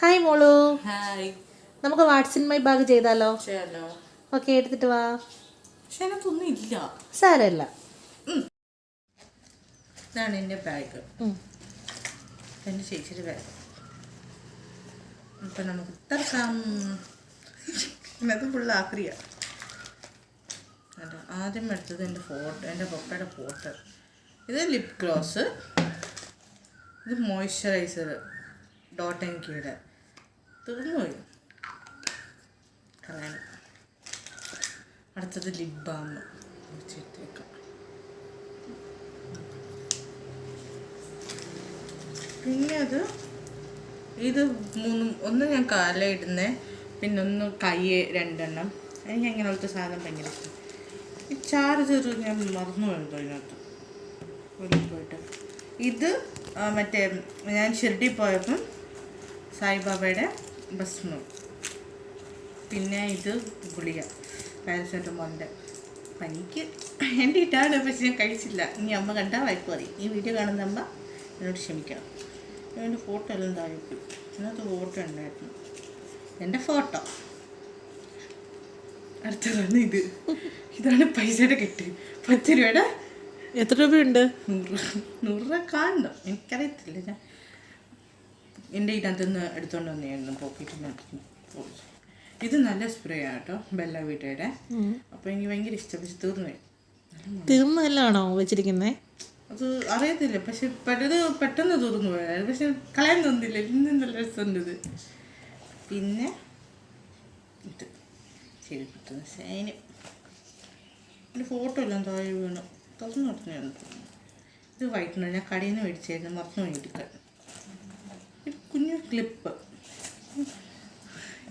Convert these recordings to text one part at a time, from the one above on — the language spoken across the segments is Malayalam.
ഹായ് മോളു. ഹായ് നമുക്ക് വാട്സിൻ മൈ ബാഗ് ചെയ്താലോ? ഓക്കെ എടുത്തിട്ട് വാ. പക്ഷെ അതിനകത്തൊന്നും ഇല്ല. സാരമില്ല. ഇതാണ് എന്റെ ബാഗ്. എന്റെ ചേച്ചിയുടെ ബാഗ് അപ്പം നമുക്ക് തറക്കാം. അത് ഫുള്ള് ആക്രിയ. അല്ല ആദ്യം എടുത്തത് എന്റെ ഫോട്ടോ എന്റെ പപ്പയുടെ ഫോട്ടോ ഇത് ലിപ് ഗ്ലോസ് ഇത് മോയ്സ്ചറൈസർ ഡോട്ട് എൻ കീയുടെ തീർന്നു പോയി അങ്ങനെ. അടുത്തത് വെച്ചിട്ടേക്കാം പിന്നെ അത് ഇത് മൂന്നും ഒന്ന് ഞാൻ കാല ഇടുന്നേ പിന്നെ ഒന്ന് കൈ രണ്ടെണ്ണം. എനിക്ക് അങ്ങനത്തെ സാധനം ഭയങ്കര ഇഷ്ടം. ഈ ചാറ് ചെറു ഞാൻ മറന്നു പോയത് അതിനകത്ത്. പോയിട്ട്. ഇത് മറ്റേ ഞാൻ ഷിർഡി പോയപ്പം സായിബാബയുടെ ഭസ്മം. പിന്നെ ഇത് ഗുളിക പാരസെറ്റമോളിന്റെ പനിക്ക് എന്റെ ഇട്ടാണ് പക്ഷെ ഞാൻ കഴിച്ചില്ല. ഇനി അമ്മ കണ്ടാൽ വായ്പ പറയും. ഈ വീഡിയോ കാണുന്ന അമ്മ എന്നോട് ക്ഷമിക്കണം. എന്റെ ഫോട്ടോ എല്ലാം താഴെ അതിനകത്ത് ഫോട്ടോ ഉണ്ടായിരുന്നു. എന്റെ ഫോട്ടോ. അടുത്തതാണ് ഇത്. ഇതാണ് പൈസയുടെ കെട്ട്. പത്ത് രൂപയുടെ എത്ര രൂപയുണ്ട്? നൂറ് നൂറ് രൂപ കാണണം എനിക്കറിയത്തില്ല. ഞാൻ എന്റെ ഇതിനകത്ത് നിന്ന് എടുത്തോണ്ട് വന്നായിരുന്നു പോക്കറ്റിനകത്ത് ഇത് നല്ല സ്പ്രേ ആട്ടോ ബെല്ല വീട്ടയുടെ അപ്പോൾ എനിക്ക് ഭയങ്കര ഇഷ്ടപ്പെട്ടു തീർന്നു തീർന്നല്ലാണോ വെച്ചിരിക്കുന്നത് അത് അറിയത്തില്ല പക്ഷെ പലത് പെട്ടെന്ന് തീർന്നു പോയത് പക്ഷെ കളയാൻ തോന്നില്ല ഇന്നും നല്ല രസമുണ്ട് ഇത്. പിന്നെ ഇത് ചെരുപ്പിട്ടുന്ന സൈന് എന്റെ ഫോട്ടോ എല്ലാം താഴെ വീണു. തുറന്നു തുറന്നു ഇത് വൈറ്റ് ഞാൻ കടയിൽ നിന്ന് മേടിച്ചായിരുന്നു മറന്നു എടുക്കാൻ കുഞ്ഞു ക്ലിപ്പ്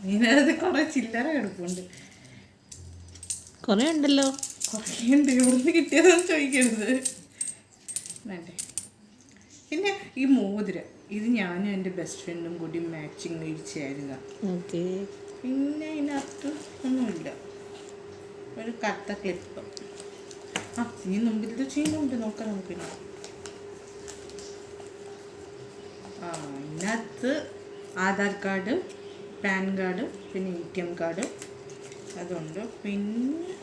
ഇതിനകത്ത് കുറേ ചില്ലറ കിടപ്പുണ്ട് കുറേ ഉണ്ടല്ലോ. കുറേ ഉണ്ട്. എവിടുന്ന് കിട്ടിയതെന്ന് ചോദിക്കരുത്. വേണ്ടേ. പിന്നെ ഈ മോതിരം. ഇത് ഞാനും എന്റെ ബെസ്റ്റ് ഫ്രണ്ടും കൂടി മാച്ചിങ് മേടിച്ചായിരുന്നു ഓക്കെ. പിന്നെ ഇതിനകത്ത് ഒന്നുമില്ല. ഒരു കത്ത ക്ലിപ്പ് ആ ഇനി മുമ്പിലത്തെ ചെയ്യുന്നുണ്ട് നോക്കാം നമുക്ക്. ആ ഇതിനകത്ത് ആധാർ കാർഡ് പാൻ കാർഡ് പിന്നെ എ ടി എം കാർഡ് അതുണ്ട്. പിന്നെ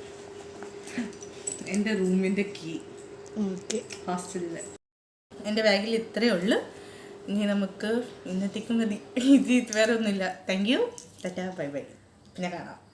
എന്റെ റൂമിന്റെ കീ. ഓക്കെ. ഹോസ്റ്റലിലെ. എന്റെ ബാഗിൽ ഇത്രയേ ഉള്ളൂ. ഇനി നമുക്ക് ഇന്നത്തേക്കും മതി ഇത് വേറെ ഒന്നുമില്ല. Thank you tata. Bye bye. പിന്നെ കാണാം.